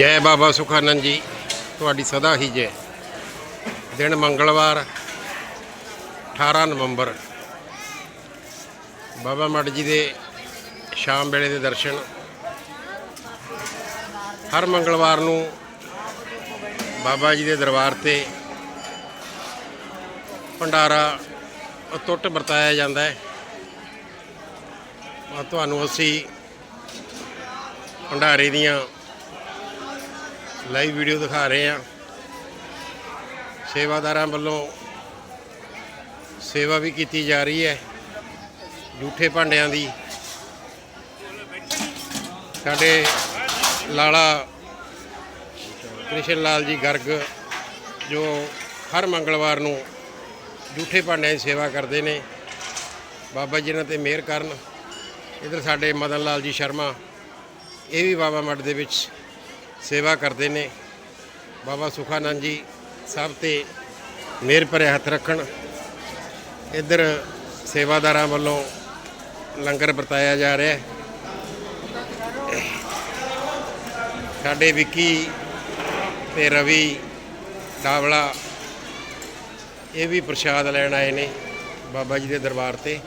ਜੈ ਬਾਬਾ ਸੁਖਾਨੰਦ ਜੀ। ਤੁਹਾਡੀ ਸਦਾ ਹੀ ਜੈ। ਦਿਨ ਮੰਗਲਵਾਰ 18 ਨਵੰਬਰ। ਬਾਬਾ ਮੱਡ ਜੀ ਦੇ ਸ਼ਾਮ ਵੇਲੇ ਦੇ ਦਰਸ਼ਨ। ਹਰ ਮੰਗਲਵਾਰ ਨੂੰ ਬਾਬਾ ਜੀ ਦੇ ਦਰਬਾਰ ਤੇ ਭੰਡਾਰਾ ਅਤੁੱਟ ਵਰਤਾਇਆ ਜਾਂਦਾ ਹੈ। ਤੁਹਾਨੂੰ ਅਸੀਂ ਭੰਡਾਰੇ ਦੀਆਂ ਲਾਈਵ ਵੀਡੀਓ ਦਿਖਾ ਰਹੇ ਹਾਂ। ਸੇਵਾਦਾਰਾਂ ਵੱਲੋਂ ਸੇਵਾ ਵੀ ਕੀਤੀ ਜਾ ਰਹੀ ਹੈ। ਜੂਠੇ ਭਾਂਡਿਆਂ ਦੀ। ਸਾਡੇ ਲਾਲਾ ਕ੍ਰਿਸ਼ਨ ਲਾਲ ਜੀ ਗਰਗ ਜੋ ਹਰ ਮੰਗਲਵਾਰ ਨੂੰ ਜੂਠੇ ਭਾਂਡਿਆਂ ਦੀ ਸੇਵਾ ਕਰਦੇ ਨੇ। ਬਾਬਾ ਜੀ ਇਹਨਾਂ ਤੇ ਮਿਹਰ ਕਰਨ। ਇਧਰ ਸਾਡੇ ਮਦਨ ਲਾਲ ਜੀ ਸ਼ਰਮਾ, ਇਹ ਵੀ ਬਾਬਾ ਮੱਠ ਦੇ ਵਿੱਚ ਸੇਵਾ ਕਰਦੇ ਨੇ। ਬਾਬਾ ਸੁਖਾਨੰਦ ਜੀ ਸਭ ਤੇ ਮਿਹਰ ਭਰੇ ਹੱਥ ਰੱਖਣ। ਇੱਧਰ ਸੇਵਾਦਾਰਾਂ ਵੱਲੋਂ ਲੰਗਰ ਵਰਤਾਇਆ ਜਾ ਰਿਹਾ ਹੈ। ਸਾਡੇ ਵਿੱਕੀ ਤੇ ਰਵੀ ਡਾਵਲਾ ਇਹ ਵੀ ਪ੍ਰਸ਼ਾਦ ਲੈਣ ਆਏ ਨੇ ਬਾਬਾ ਜੀ ਦੇ ਦਰਬਾਰ ਤੇ।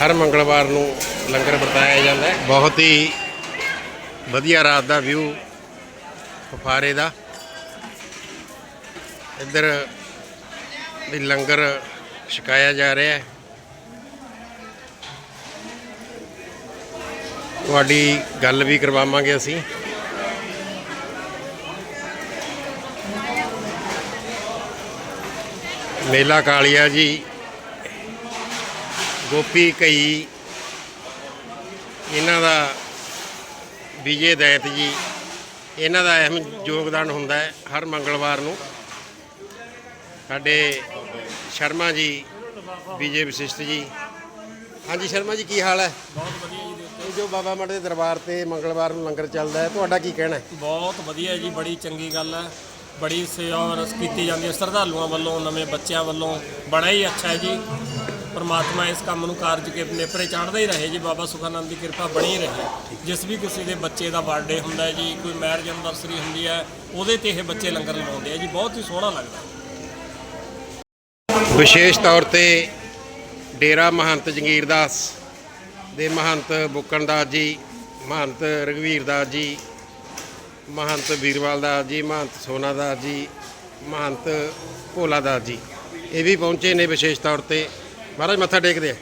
ਹਰ ਮੰਗਲਵਾਰ ਨੂੰ ਲੰਗਰ ਵਰਤਾਇਆ ਜਾਂਦਾ ਹੈ। ਬਹੁਤ ਹੀ ਵਧੀਆ ਰਾਤ ਦਾ ਵਿਊ ਫਫਾਰੇ ਦਾ। ਇੱਧਰ ਵੀ ਲੰਗਰ ਛਕਾਇਆ ਜਾ ਰਿਹਾ ਹੈ। ਤੁਹਾਡੀ ਗੱਲ ਵੀ ਕਰਵਾਵਾਂਗੇ ਅਸੀਂ। ਮੇਲਾ ਕਾਲੀਆ ਜੀ, ਗੋਪੀ ਕਈ ਇਹਨਾਂ ਦਾ ਵਿਜੇ ਦੈਤ ਜੀ ਇਹਨਾਂ ਦਾ ਅਹਿਮ ਯੋਗਦਾਨ ਹੁੰਦਾ ਹੈ ਹਰ ਮੰਗਲਵਾਰ ਨੂੰ। ਸਾਡੇ ਸ਼ਰਮਾ ਜੀ ਵਿਜੇ ਵਿਸ਼ਿਸ਼ਟ ਜੀ। ਹਾਂਜੀ ਸ਼ਰਮਾ ਜੀ ਕੀ ਹਾਲ ਹੈ? ਬਹੁਤ ਵਧੀਆ ਜੀ ਇਹ ਜੋ ਬਾਬਾ ਮੜ ਦੇ ਦਰਬਾਰ ਤੇ ਮੰਗਲਵਾਰ ਨੂੰ ਲੰਗਰ ਚੱਲਦਾ ਹੈ ਤੁਹਾਡਾ ਕੀ ਕਹਿਣਾ ਹੈ? ਬਹੁਤ ਵਧੀਆ ਜੀ ਬੜੀ ਚੰਗੀ ਗੱਲ ਹੈ। ਬੜੀ ਸੇਵਾ ਕੀਤੀ ਜਾਂਦੀ ਹੈ। ਸ਼ਰਧਾਲੂਆਂ ਵੱਲੋਂ ਨਵੇਂ ਬੱਚਿਆਂ ਵੱਲੋਂ ਬੜਾ ਹੀ ਅੱਛਾ ਹੈ ਜੀ। ਪਰਮਾਤਮਾ ਇਸ ਕੰਮ ਨੂੰ ਕਾਰਜ ਕੇ ਨੇਪਰੇ ਚਾੜਦਾ ਹੀ ਰਹੇ ਜੀ, ਬਾਬਾ ਸੁਖਾਨੰਦ ਦੀ ਕਿਰਪਾ ਬਣੀ ਰਹੇ। ਜਿਸ ਵੀ ਕਿਸੇ ਦੇ ਬੱਚੇ ਦਾ ਬਰਥਡੇ ਹੁੰਦਾ ਜੀ, ਕੋਈ ਮੈਰਿਜ ਐਨਵਰਸਰੀ ਹੁੰਦੀ ਹੈ, ਉਹਦੇ ਤੇ ਇਹ ਬੱਚੇ ਲੰਗਰ ਲਗਾਉਂਦੇ ਆ ਜੀ, ਬਹੁਤ ਹੀ ਸੋਹਣਾ ਲੱਗਦਾ। ਵਿਸ਼ੇਸ਼ ਤੌਰ ਤੇ ਡੇਰਾ ਮਹੰਤ ਜੰਗੀਰਦਾਸ ਦੇ ਮਹੰਤ ਬੁੱਕਣ ਦਾਸ ਜੀ, ਮਹੰਤ ਰਘਵੀਰ ਦਾਸ ਜੀ, ਮਹੰਤ ਵੀਰਵਾਲ ਦਾਸ ਜੀ, ਮਹੰਤ ਸੋਨਾ ਦਾਸ ਜੀ, ਮਹੰਤ ਭੋਲਾ ਦਾਸ ਜੀ, ਇਹ ਵੀ ਪਹੁੰਚੇ ਨੇ ਵਿਸ਼ੇਸ਼ ਤੌਰ ਤੇ। ਮਹਾਰਾਜ ਮੱਥਾ ਟੇਕਦੇ ਆ।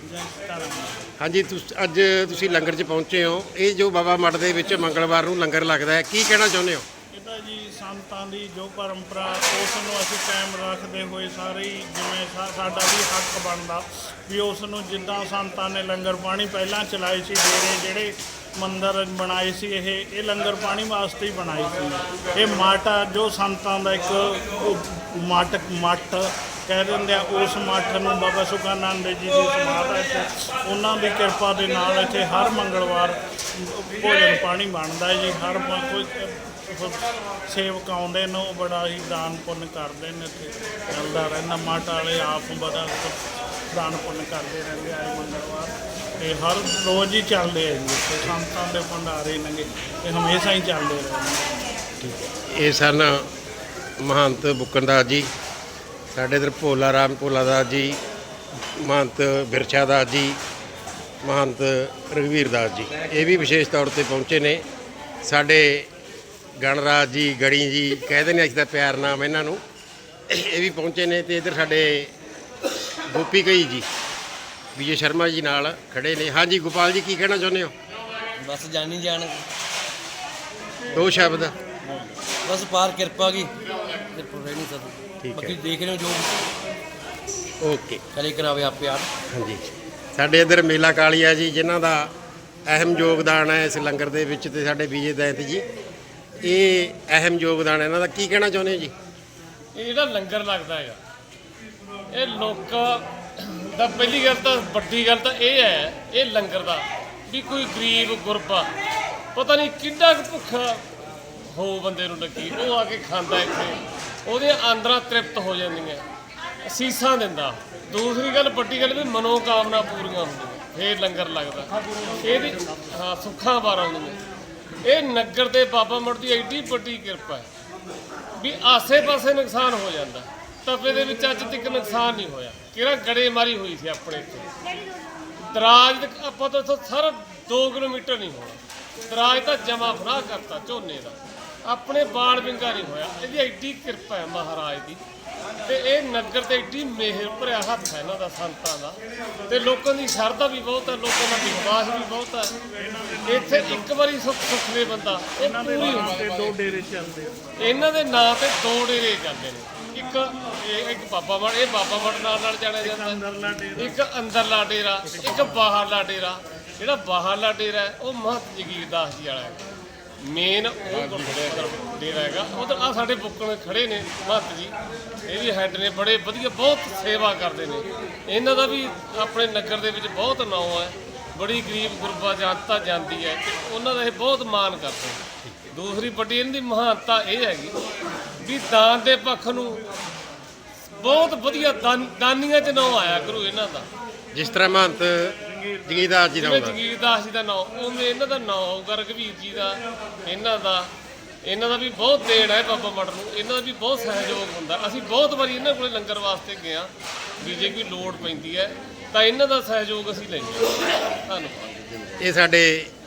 ਹਾਂਜੀ, ਤੁਸ, ਅੱਜ ਤੁਸੀਂ ਲੰਗਰ 'ਚ ਪਹੁੰਚੇ ਹੋ। ਇਹ ਜੋ ਬਾਬਾ ਮੱਠ ਦੇ ਵਿੱਚ ਮੰਗਲਵਾਰ ਨੂੰ ਲੰਗਰ ਲੱਗਦਾ ਹੈ, ਕੀ ਕਹਿਣਾ ਚਾਹੁੰਦੇ ਹੋ? ਇਹ ਜੀ ਸੰਤਾਂ ਦੀ ਜੋ ਪਰੰਪਰਾ, ਉਸ ਨੂੰ ਅਸੀਂ ਕਾਇਮ ਰੱਖਦੇ ਹੋਏ ਸਾਰੇ ਹੀ ਜਿਵੇਂ ਸਾਡਾ ਵੀ ਹੱਕ ਬਣਦਾ ਵੀ ਉਸ ਨੂੰ ਜਿੱਦਾਂ ਸੰਤਾਂ ਨੇ ਲੰਗਰ ਪਾਣੀ ਪਹਿਲਾਂ ਚਲਾਏ ਸੀ, ਡੇਰੇ ਜਿਹੜੇ ਮੰਦਰ ਬਣਾਏ ਸੀ ਇਹ ਇਹ ਲੰਗਰ ਪਾਣੀ ਵਾਸਤੇ ਹੀ ਬਣਾਏ ਸੀ। ਇਹ ਮਾਟਾ, ਜੋ ਸੰਤਾਂ ਦਾ ਇੱਕ ਉਹ ਮੱਠ ਮੱਠ ਕਹਿ ਦਿੰਦੇ ਆ, ਉਸ ਮੱਠ ਨੂੰ ਬਾਬਾ ਸੁਖਾਨੰਦ ਜੀ ਦੀ ਸਮਾਧ ਹੈ ਇੱਥੇ। ਉਹਨਾਂ ਦੀ ਕਿਰਪਾ ਦੇ ਨਾਲ ਇੱਥੇ ਹਰ ਮੰਗਲਵਾਰ ਭੋਜਨ ਪਾਣੀ ਬਣਦਾ ਹੈ ਜੀ, ਹਰ ਕੋਈ ਸੇਵਕ ਆਉਂਦੇ ਨੇ, ਉਹ ਬੜਾ ਹੀ ਦਾਨ ਪੁੰਨ ਕਰਦੇ ਨੇ ਤੇ ਚੱਲਦਾ ਰਹਿੰਦਾ ਮਾਟ ਵਾਲੇ ਆਪ ਬੜਾ ਦਾਨ ਪੁੰਨ ਕਰਦੇ ਰਹਿੰਦੇ ਆ ਮੰਗਲਵਾਰ। ਤੇ ਹਰ ਰੋਜ਼ ਹੀ ਚੱਲਦੇ ਆ ਜੀ ਤੇ ਸੰਤਾਂ ਦੇ ਭੰਡਾਰੇ ਨੇਗੇ ਤੇ ਹਮੇਸ਼ਾ ਹੀ ਚੱਲਦੇ ਰਹਿੰਦੇ ਇਹ ਸਨ ਮਹੰਤ ਬੁੱਕਣਦਾਸ ਜੀ। ਸਾਡੇ ਇਧਰ ਭੋਲਾ ਰਾਮ ਭੋਲਾ ਦਾਸ ਜੀ ਮਹੰਤ ਬਿਰਛਾ ਦਾਸ ਜੀ ਮਹੰਤ ਰਘਵੀਰ ਦਾਸ ਜੀ। ਇਹ ਵੀ ਵਿਸ਼ੇਸ਼ ਤੌਰ ਤੇ ਪਹੁੰਚੇ ਨੇ। ਸਾਡੇ ਗਣਰਾਜ ਜੀ ਗੜੀ ਜੀ ਕਹਿੰਦੇ ਨੇ ਅਸੀਂ ਤਾਂ ਪਿਆਰ ਨਾਮ ਇਹਨਾਂ ਨੂੰ। ਇਹ ਵੀ ਪਹੁੰਚੇ ਨੇ ਤੇ ਇਧਰ ਸਾਡੇ ਗੋਪੀ ਕਈ ਜੀ ਵਿਜੇ ਸ਼ਰਮਾ ਜੀ ਨਾਲ ਖੜੇ ਨੇ। ਹਾਂਜੀ ਗੋਪਾਲ ਜੀ ਕੀ ਕਹਿਣਾ ਚਾਹੁੰਦੇ ਹੋ? ਬਸ ਜਾਣੀ ਜਾਣ। ਦੋ ਸ਼ਬਦ। ਬਸ ਪਾਰ ਕਿਰਪਾ ਕੀ। ਕਿਰਪਾ ਰਹਿ ਨਹੀਂ ਸਕਦੀ। ਠੀਕ ਹੈ। ਬਾਕੀ ਦੇਖ ਰਹੇ ਹੋ ਜੋ ਓਕੇ। ਕਰੇ ਕਰਾਵੇ ਆਪੇ ਆਪ ਹਾਂਜੀ। ਸਾਡੇ ਇੱਧਰ ਮੇਲਾ ਕਾਲੀਆ ਜੀ ਜਿਨ੍ਹਾਂ ਦਾ ਅਹਿਮ ਯੋਗਦਾਨ ਹੈ ਇਸ ਲੰਗਰ ਦੇ ਵਿੱਚ ਤੇ ਸਾਡੇ ਵਿਜੇ ਦੈਤ ਜੀ। ਇਹ ਅਹਿਮ ਯੋਗਦਾਨ ਹੈ। ਇਹਨਾਂ ਦਾ ਕੀ ਕਹਿਣਾ ਚਾਹੁੰਦੇ ਹੋ ਜੀ? ਇਹ ਜਿਹੜਾ ਲੰਗਰ ਲੱਗਦਾ ਹੈਗਾ ਇਹ ਲੋਕਾਂ ਦਾ ਪਹਿਲੀ ਗੱਲ ਤਾਂ ਵੱਡੀ ਗੱਲ ਤਾਂ ਇਹ ਹੈ ਇਹ ਲੰਗਰ ਦਾ ਵੀ ਕੋਈ ਗਰੀਬ ਗੁਰਬਾ ਪਤਾ ਨਹੀਂ ਕਿੰਨਾ ਕੁ ਭੁੱਖਾ ਹੋ ਬੰਦੇ ਨੂੰ ਲੱਗੀ ਉਹ ਆ ਕੇ ਖਾਂਦਾ ਇੱਥੇ। ਉਹਦੇ ਆਂਦਰਾਂ ਤ੍ਰਿਪਤ ਹੋ ਜਾਂਦੀਆਂ। ਅਸੀਸਾਂ ਦਿੰਦਾ। ਦੂਸਰੀ ਗੱਲ, ਵੱਡੀ ਗੱਲ ਵੀ ਮਨੋ ਕਾਮਨਾ ਪੂਰੀਆਂ ਹੁੰਦੀਆਂ। ਫੇਰ ਲੰਗਰ ਲੱਗਦਾ। ਇਹਦੀ ਹਾਂ, ਸੁੱਖਾਂ ਬਾਰ ਆਉਂਦੀਆਂ। ਇਹ ਨਗਰ ਦੇ ਬਾਬਾ ਮੜ ਦੀ ਐਡੀ ਵੱਡੀ ਕਿਰਪਾ ਹੈ ਵੀ ਆਸੇ-ਪਾਸੇ ਨੁਕਸਾਨ ਹੋ ਜਾਂਦਾ। ਤਪੇ ਦੇ ਵਿੱਚ ਅੱਜ ਤੱਕ ਨੁਕਸਾਨ ਨਹੀਂ ਹੋਇਆ। ਕਿਹੜਾ ਗੜੇ ਮਾਰੀ ਹੋਈ ਸੀ ਆਪਣੇ ਇੱਥੇ। ਦਰਾਜ ਆਪਾਂ ਤੋਂ ਇੱਥੋਂ ਸਾਰਾ 2 ਕਿਲੋਮੀਟਰ ਨਹੀਂ ਹੋਣਾ। ਦਰਾਜ ਤਾਂ ਜਮਾ ਫਰਾਹ ਕਰਤਾ ਝੋਨੇ ਦਾ। ਆਪਣੇ ਬਾਲ ਵਿੰਗਾ ਨਹੀਂ ਹੋਇਆ ਇਹਦੀ ਐਡੀ ਕਿਰਪਾ ਹੈ ਮਹਾਰਾਜ ਦੀ। ਤੇ ਇਹ ਨਗਰ ਤੇ ਐਡੀ ਮਿਹਰ ਭਰਿਆ ਹੱਥ ਹੈ ਇਹਨਾਂ ਦਾ ਸੰਤਾਂ ਦਾ। ਤੇ ਲੋਕਾਂ ਦੀ ਸ਼ਰਧਾ ਵੀ ਬਹੁਤ ਹੈ ਲੋਕਾਂ ਦਾ ਵਿਸ਼ਵਾਸ ਵੀ ਬਹੁਤ ਹੈ। ਇੱਥੇ ਇੱਕ ਵਾਰੀ ਸੁੱਖ ਸੁੱਖਦੇ ਬੰਦਾ ਪੂਰੀ ਤੇ ਦੋ ਡੇਰੇ ਚੱਲਦੇ। ਇਹਨਾਂ ਦੇ ਨਾਂ ਤੇ ਦੋ ਡੇਰੇ ਜਾਂਦੇ ਨੇ। ਇੱਕ ਇੱਕ ਬਾਬਾ ਮੜ ਇਹ ਬਾਬਾ ਮੜ ਨਾਲ ਨਾਲ ਜਾਣਿਆ ਜਾਂਦਾ। ਇੱਕ ਅੰਦਰਲਾ ਡੇਰਾ ਇੱਕ ਬਾਹਰਲਾ ਡੇਰਾ। ਜਿਹੜਾ ਬਾਹਰਲਾ ਡੇਰਾ ਉਹ ਮਹੰਤ ਜਗੀਰ ਦਾਸ ਜੀ ਵਾਲਾ ਹੈ। ਮੇਨ ਉਹ ਗੁਰਦੁਆਰੇ ਦਾ ਡੇਰਾ ਹੈਗਾ ਉਧਰ ਆ। ਸਾਡੇ ਬੁੱਕਣ ਖੜੇ ਨੇ ਮਹੰਤ ਜੀ। ਇਹ ਵੀ ਹੈੱਡ ਨੇ, ਬੜੇ ਵਧੀਆ, ਬਹੁਤ ਸੇਵਾ ਕਰਦੇ ਨੇ। ਇਹਨਾਂ ਦਾ ਵੀ ਆਪਣੇ ਨਗਰ ਦੇ ਵਿੱਚ ਬਹੁਤ ਨਾਂ ਹੈ ਬੜੀ ਗਰੀਬ ਗੁਰਬਾ ਜਨਤਾ ਜਾਂਦੀ ਹੈ ਤੇ ਉਹਨਾਂ ਦਾ ਇਹ ਬਹੁਤ ਮਾਣ ਕਰਦੇ ਨੇ। ਦੂਸਰੀ ਵੱਡੀ ਇਹਨਾਂ ਦੀ ਮਹਾਨਤਾ ਇਹ ਹੈਗੀ ਵੀ ਦਾਨ ਦੇ ਪੱਖ ਨੂੰ ਬਹੁਤ ਵਧੀਆ ਦਾਨ- ਦਾਨੀਆਂ ਚ ਨਾਂ ਆਇਆ ਗੁਰੂ ਇਹਨਾਂ ਦਾ। ਜਿਸ ਤਰ੍ਹਾਂ ਮਹੰਤ ਜਗੀਰਦਾਸ ਜੀ ਦਾ ਜਿਵੇਂ ਹੁੰਦਾ। ਜਗੀਰ ਦਾਸ ਜੀ ਦਾ ਨਾਂ ਉਵੇਂ ਇਹਨਾਂ ਦਾ ਨਾਂ ਹੋਊਗਾ ਰਘਵੀਰ ਜੀ ਦਾ ਇਹਨਾਂ ਦਾ ਇਹਨਾਂ ਦਾ ਵੀ ਬਹੁਤ ਦੇਣ ਹੈ ਬਾਬਾ ਮੜ ਨੂੰ ਇਹਨਾਂ ਦਾ ਵੀ ਬਹੁਤ ਸਹਿਯੋਗ ਹੁੰਦਾ। ਅਸੀਂ ਬਹੁਤ ਵਾਰੀ ਇਹਨਾਂ ਕੋਲੇ ਲੰਗਰ ਵਾਸਤੇ ਗਏ ਆ ਵੀ ਜੇ ਕੋਈ ਲੋੜ ਪੈਂਦੀ ਹੈ ਤਾਂ ਇਹਨਾਂ ਦਾ ਸਹਿਯੋਗ ਅਸੀਂ ਲੈਂਦੇ ਹਾਂ। ਧੰਨਵਾਦ। ਇਹ ਸਾਡੇ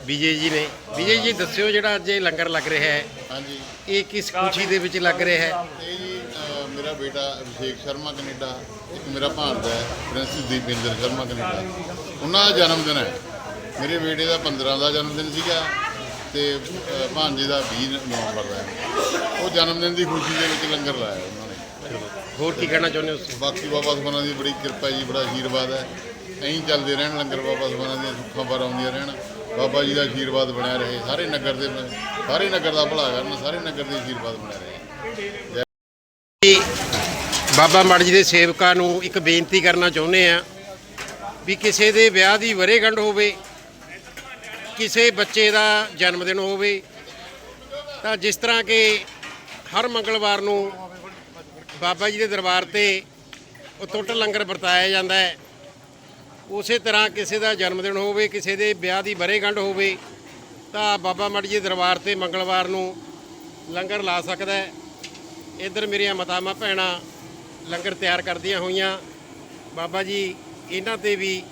ਵਿਜੇ ਜੀ ਨੇ। ਵਿਜੇ ਜੀ ਦੱਸਿਓ ਜਿਹੜਾ ਅੱਜ ਇਹ ਲੰਗਰ ਲੱਗ ਰਿਹਾ ਹੈ। ਹਾਂਜੀ। ਇਹ ਕਿਸ ਖੁਸ਼ੀ ਦੇ ਵਿੱਚ ਲੱਗ ਰਿਹਾ ਹੈ? ਇਹ ਜੀ ਅ, ਮੇਰਾ ਬੇਟਾ ਅਭਿਸ਼ੇਕ ਸ਼ਰਮਾ ਕੈਨੇਡਾ ਇੱਕ ਮੇਰਾ ਭਾਣਜਾ ਹੈ ਪ੍ਰਿੰਸ ਦੀਪਿੰਦਰ ਸ਼ਰਮਾ ਕੈਨੇਡਾ। ਉਹਨਾਂ ਦਾ ਜਨਮ ਦਿਨ ਹੈ। ਮੇਰੇ ਬੇਟੇ ਦਾ 15 ਦਾ ਜਨਮ ਦਿਨ ਸੀਗਾ ਤੇ ਅ, ਭਾਣਜੇ ਦਾ 20 ਨਵੰਬਰ ਦਾ ਹੈ। ਉਹ ਜਨਮ ਦਿਨ ਦੀ ਖੁਸ਼ੀ ਦੇ ਵਿੱਚ ਲੰਗਰ ਲਾਇਆ ਉਹਨਾਂ ਨੇ। ਹੋਰ ਕੀ ਕਹਿਣਾ ਚਾਹੁੰਦੇ ਹੋ ਤੁਸੀਂ? ਬਾਕੀ ਬਾਬਾ ਸੁਖਮਨਾ ਦੀ ਬੜੀ ਕਿਰਪਾ ਜੀ ਬੜਾ ਆਸ਼ੀਰਵਾਦ ਹੈ। ਐਂ ਚੱਲਦੇ ਰਹਿਣ ਲੰਗਰ ਬਾਬਾ ਸੁਖਮਨਾ ਦੀਆਂ ਸੁੱਖਾਂ ਪਰ ਆਉਂਦੀਆਂ ਰਹਿਣ। ਬਾਬਾ ਜੀ ਦਾ ਆਸ਼ੀਰਵਾਦ ਬਣਿਆ ਰਹੇ। ਸਾਰੇ ਨਗਰ ਦੇ ਸਾਰੇ ਨਗਰ ਦਾ ਭਲਾ ਕਰਨ ਸਾਰੇ ਨਗਰ ਦੇ ਆਸ਼ੀਰਵਾਦ ਬਣਿਆ ਰਹੇ। ਬਾਬਾ ਮੜ ਜੀ ਦੇ ਸੇਵਕਾਂ ਨੂੰ ਇੱਕ ਬੇਨਤੀ ਕਰਨਾ ਚਾਹੁੰਦੇ ਆ ਵੀ ਕਿਸੇ ਦੇ ਵਿਆਹ ਦੀ ਵਰੇਗੰਢ ਹੋਵੇ, ਕਿਸੇ ਬੱਚੇ ਦਾ ਜਨਮ ਦਿਨ ਹੋਵੇ, ਤਾਂ ਜਿਸ ਤਰ੍ਹਾਂ ਕਿ ਹਰ ਮੰਗਲਵਾਰ ਨੂੰ ਬਾਬਾ ਜੀ ਦੇ ਦਰਬਾਰ ਤੇ ਅਤੁੱਟ ਲੰਗਰ ਵਰਤਾਇਆ ਜਾਂਦਾ ਹੈ। ਉਸੇ ਤਰ੍ਹਾਂ ਕਿਸੇ ਦਾ ਜਨਮ ਦਿਨ ਹੋਵੇ, ਕਿਸੇ ਦੇ ਵਿਆਹ ਦੀ ਵਰੇਗੰਢ ਹੋਵੇ, ਤਾਂ ਬਾਬਾ ਮੜ ਜੀ ਦੇ ਦਰਬਾਰ ਤੇ ਮੰਗਲਵਾਰ ਨੂੰ ਲੰਗਰ ਲਾ ਸਕਦਾ ਹੈ। ਇੱਧਰ ਮੇਰੀਆਂ ਮਾਤਾਵਾਂ, ਭੈਣਾਂ ਲੰਗਰ ਤਿਆਰ ਕਰਦੀਆਂ ਹੋਈਆਂ। ਬਾਬਾ ਜੀ ਇਹਨਾਂ ਤੇ ਵੀ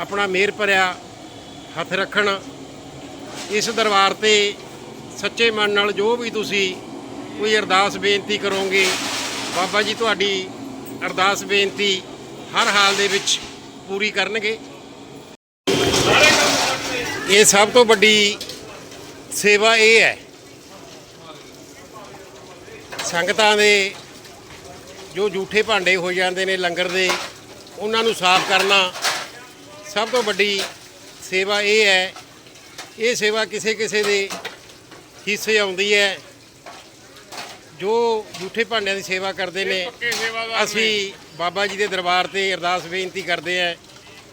ਆਪਣਾ ਮਿਹਰ ਭਰਿਆ, ਹੱਥ ਰੱਖਣ। ਇਸ ਦਰਬਾਰ ਤੇ ਸੱਚੇ ਮਨ ਨਾਲ ਜੋ ਵੀ ਤੁਸੀਂ ਕੋਈ ਅਰਦਾਸ ਬੇਨਤੀ ਕਰੋਗੇ, ਬਾਬਾ ਜੀ ਤੁਹਾਡੀ ਅਰਦਾਸ ਬੇਨਤੀ ਹਰ ਹਾਲ ਦੇ ਵਿੱਚ ਪੂਰੀ ਕਰਨਗੇ। ਇਹ ਸਭ ਤੋਂ ਵੱਡੀ ਸੇਵਾ ਇਹ ਹੈ। ਸੰਗਤਾਂ ਦੇ ਜੋ ਝੂਠੇ ਭਾਂਡੇ ਹੋ ਜਾਂਦੇ ਨੇ ਲੰਗਰ ਦੇ ਉਹਨਾਂ ਨੂੰ ਸਾਫ਼ ਕਰਨਾ ਸਭ ਤੋਂ ਵੱਡੀ ਸੇਵਾ ਇਹ ਹੈ ਇਹ ਸੇਵਾ ਕਿਸੇ ਕਿਸੇ ਦੇ ਹਿੱਸੇ ਆਉਂਦੀ ਹੈ ਜੋ ਝੂਠੇ ਭਾਂਡਿਆਂ ਦੀ ਸੇਵਾ ਕਰਦੇ ਨੇ। ਅਸੀਂ ਬਾਬਾ ਜੀ ਦੇ ਦਰਬਾਰ ਤੇ ਅਰਦਾਸ ਬੇਨਤੀ ਕਰਦੇ ਹਾਂ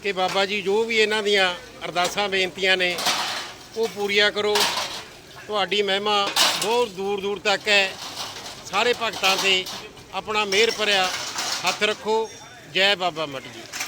ਕਿ ਬਾਬਾ ਜੀ ਜੋ ਵੀ ਇਹਨਾਂ ਦੀਆਂ ਅਰਦਾਸਾਂ ਬੇਨਤੀਆਂ ਨੇ ਉਹ ਪੂਰੀਆਂ ਕਰੋ। ਤੁਹਾਡੀ ਮਹਿਮਾ ਬਹੁਤ ਦੂਰ ਦੂਰ ਤੱਕ ਹੈ। ਸਾਰੇ ਭਗਤਾਂ ਤੇ ਆਪਣਾ ਮਿਹਰ ਭਰਿਆ ਹੱਥ ਰੱਖੋ। ਜੈ ਬਾਬਾ ਮਟ ਜੀ।